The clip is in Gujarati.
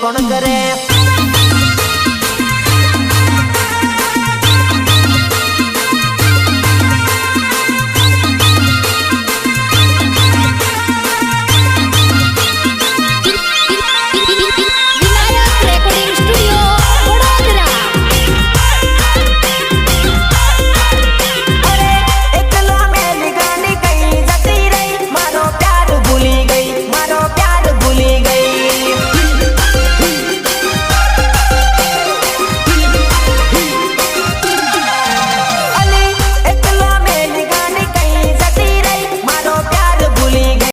કોણ કરે?